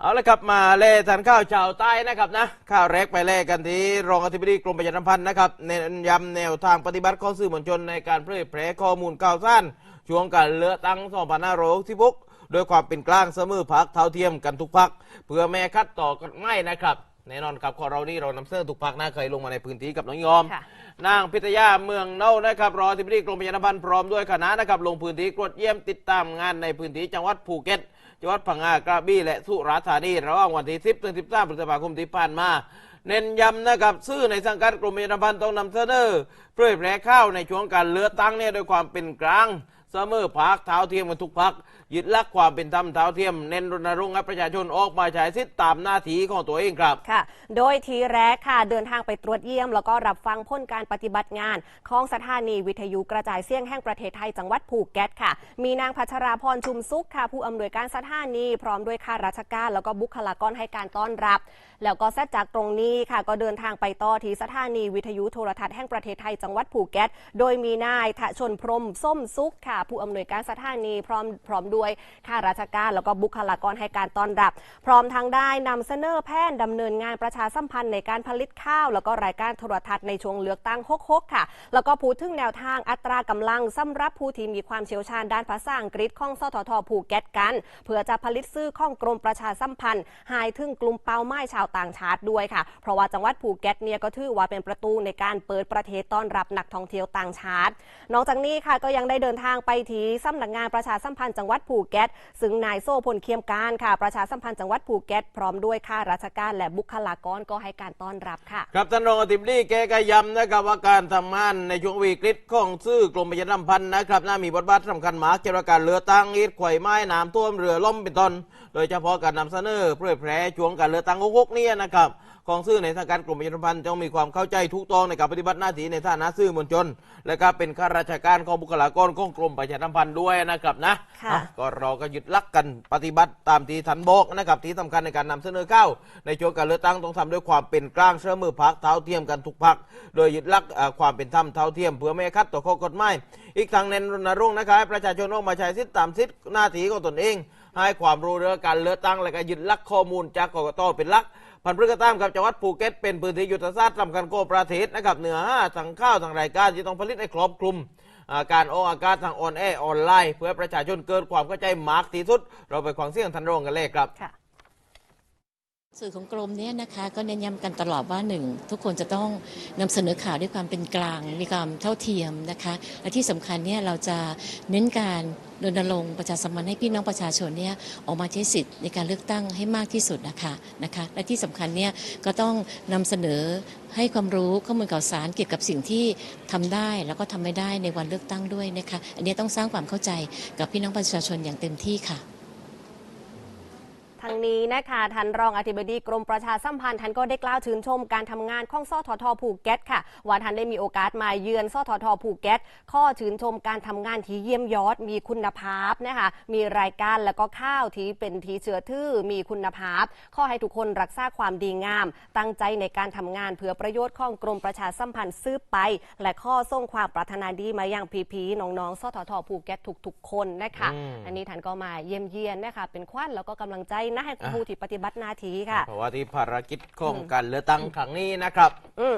เอาละครับมาเล่ทานข้าวชาวใต้นะครับนะข้าวแรกไปเล่กันที่รองอธิบดีกรมประชาสัมพันธ์นะครับเน้นย้ำแนวทางปฏิบัติของสื่อมวลชนในการเผยแพร่ข้อมูลข่าวสารช่วงการเลือกตั้ง2566โดยความเป็นกลางเสมอพักเท่าเทียมกันทุกพักเพื่อแม่คัดต่อกันไม่นะครับ แน่นอนครับของเรานี่เรานำเสนอทุกพักนะเคยลงมาในพื้นที่กับน้องยอม ค่ะ นางพิทยาเมืองเน่านะครับรองอธิบดีกรมประชาสัมพันธ์พร้อมด้วยคณะนะครับลงพื้นที่ตรวจเยี่ยมติดตามงานในพื้นที่จังหวัดภูเก็ต จังหวัดพังงากระบี่และสุราษฎร์ธานีระหว่างวันที่ 10ถึง13พฤษภาคมที่ผ่านมา เน้นย้ำนะครับซื่อในสังกัดกรมประชาสัมพันธ์ต้องนำเสนอเผยแพร่ข้าวในช่วงการเลือกตั้งเนี่ยด้วยความเป็นกลาง เสมอพักเท้าเทียมกันทุกพักยึดลักความเป็นธรรมเท้าเทียมเน้นรณรงค์ให้ประชาชนออกมาใช้สิทธิตามหน้าที่ของตัวเองครับค่ะ โดยทีแรกค่ะ เดินทางไปตรวจเยี่ยม แล้วก็รับฟังพ้นการปฏิบัติงาน ของสถานีวิทยุกระจายเสียงแห่งประเทศไทยจังหวัดภูเก็ตค่ะ มีนางพัชราพรชุมสุขค่ะ ผู้อำนวยการสถานี พร้อมด้วยข้าราชการ แล้วก็บุคลากรให้การต้อนรับ แล้วก็เสร็จจากตรงนี้ค่ะ ก็เดินทางไปต่อที่สถานีวิทยุโทรทัศน์แห่งประเทศไทยจังหวัดภูเก็ต โดยมีนายทะชนพรมส้มสุขค่ะผู้อำนวยการสถานีพร้อมพร้อมด้วยข้าราชการ แล้วก็บุคลากรให้การต้อนรับ พร้อมทางได้นำเสนอแผนดำเนินงานประชาสัมพันธ์ในการผลิตข้าว แล้วก็รายการโทรทัศน์ในช่วงเลือกตั้ง66ค่ะ แล้วก็พูดถึงแนวทางอัตรากำลังสำหรับผู้ที่มีความเชี่ยวชาญด้านภาษาอังกฤษของสททภูเก็ตกัน เพื่อจะผลิตซื้อข้องกรมประชาสัมพันธ์หายถึงกลุ่มเป้าหมายชาวต่างชาติด้วยค่ะ เพราะว่าจังหวัดภูเก็ตเนี่ยก็ถือว่าเป็นประตูในการเปิดประเทศต้อนรับนักท่องเที่ยวต่างชาติ นอกจากนี้ค่ะก็ยังได้เดินทางไปที่สำนักงานประชาสัมพันธ์จังหวัดภูเก็ต ซึ่งนายโซ่พลเคียมการค่ะ ประชาสัมพันธ์จังหวัดภูเก็ต พร้อมด้วยข้าราชการและบุคลากรก็ให้การต้อนรับค่ะ ครับท่านรองอธิบดีแกก็ย้ำนะครับว่าการทำงานในช่วงวิกฤตของซื่อกรมประชาสัมพันธ์นะครับน่ามีบทบาทสำคัญมากเกี่ยวกับการเลือตั้งอีดไข่ไม้น้ำท่วมเรือล่มเป็นต้น โดยเฉพาะการนำเสนอเผยแพร่ช่วงการเลือตั้งหกๆเนี่ยนะครับ ของซื่อในสังกัดกรมประชาสัมพันธ์ต้องมีความเข้าใจถูกต้องในการปฏิบัติหน้าที่ในฐานะซื่อมวลชน และก็เป็นข้าราชการของบุคลากรของกรมประชาสัมพันธ์ด้วยนะครับนะค่ะอะก็เราก็ยึดหลักกันปฏิบัติตามที่ท่านบอกนะครับที่สำคัญในการนำเสนอข้าวในช่วงการเลือกตั้งต้องทำด้วยความเป็นกลางเสมอพักเท่าเทียมกันทุกพักโดยยึดหลักเอ่อความเป็นธรรมเท่าเทียมเพื่อไม่ให้ขัดต่อข้อกฎหมายอีกทางเน้นรณรงค์นะครับให้ประชาชนออกมาใช้สิทธิตามสิทธิหน้าที่ของตนเอง ให้ความรู้เรื่องการเลือกตั้งและการยึดหลักข้อมูลจากกกตเป็นหลักพันพฤกษ์ตามกับจังหวัดภูเก็ตเป็นพื้นที่ยุทธศาสตร์สำคัญของประเทศนะครับเหนือทางข้าวทางรายการที่ต้องผลิตให้ครอบคลุมการออกอากาศทางออนแอร์ออนไลน์ เพื่อประชาชนเกิดความเข้าใจมากที่สุด เราไปฟังเสียงทันรงกันเลยครับค่ะ สื่อของกรมเนี่ยนะคะก็เน้นย้ำกันตลอดว่าหนึ่งทุกคนจะต้องนำเสนอข่าวด้วยความเป็นกลาง มีความเท่าเทียมนะคะและที่สำคัญเนี่ยเราจะเน้นการรณรงค์ประชาสัมพันธ์ให้พี่น้องประชาชนเนี่ยออกมาใช้สิทธิ์ในการเลือกตั้งให้มากที่สุดนะคะนะคะและที่สำคัญเนี่ยก็ต้องนำเสนอให้ความรู้ข้อมูลข่าวสารเกี่ยวกับสิ่งที่ทำได้แล้วก็ทำไม่ได้ในวันเลือกตั้งด้วยนะคะอันนี้ต้องสร้างความเข้าใจกับพี่น้องประชาชนอย่างเต็มที่ค่ะ ทางนี้นะคะท่านรองอธิบดีกรมประชาสัมพันธ์ท่านก็ได้กล่าวชื่นชมการทำงานของสททภูเก็ตค่ะ ว่าท่านได้มีโอกาสมาเยือนสททภูเก็ตข้อชื่นชมการทำงานที่เยี่ยมยอด มีคุณภาพนะคะมีรายการแล้วก็ข้าวที่เป็นทีเชื้อทื่อมีคุณภาพ ข้อให้ทุกคนรักษาความดีงาม ตั้งใจในการทำงานเพื่อประโยชน์ของกรมประชาสัมพันธ์ซื้อไป และข้อส่งความปรารถนาดีมายังพีพีน้องๆสททภูเก็ตทุกๆคนนะคะอืมอันนี้ท่านก็มาเยี่ยมเยียนนะคะเป็นขวัญแล้วก็กำลังใจนะให้ผู้ที่ปฏิบัติหน้าที่ค่ะ เพราะว่าที่ภารกิจของการเลือกตั้งครั้งนี้นะครับ อืม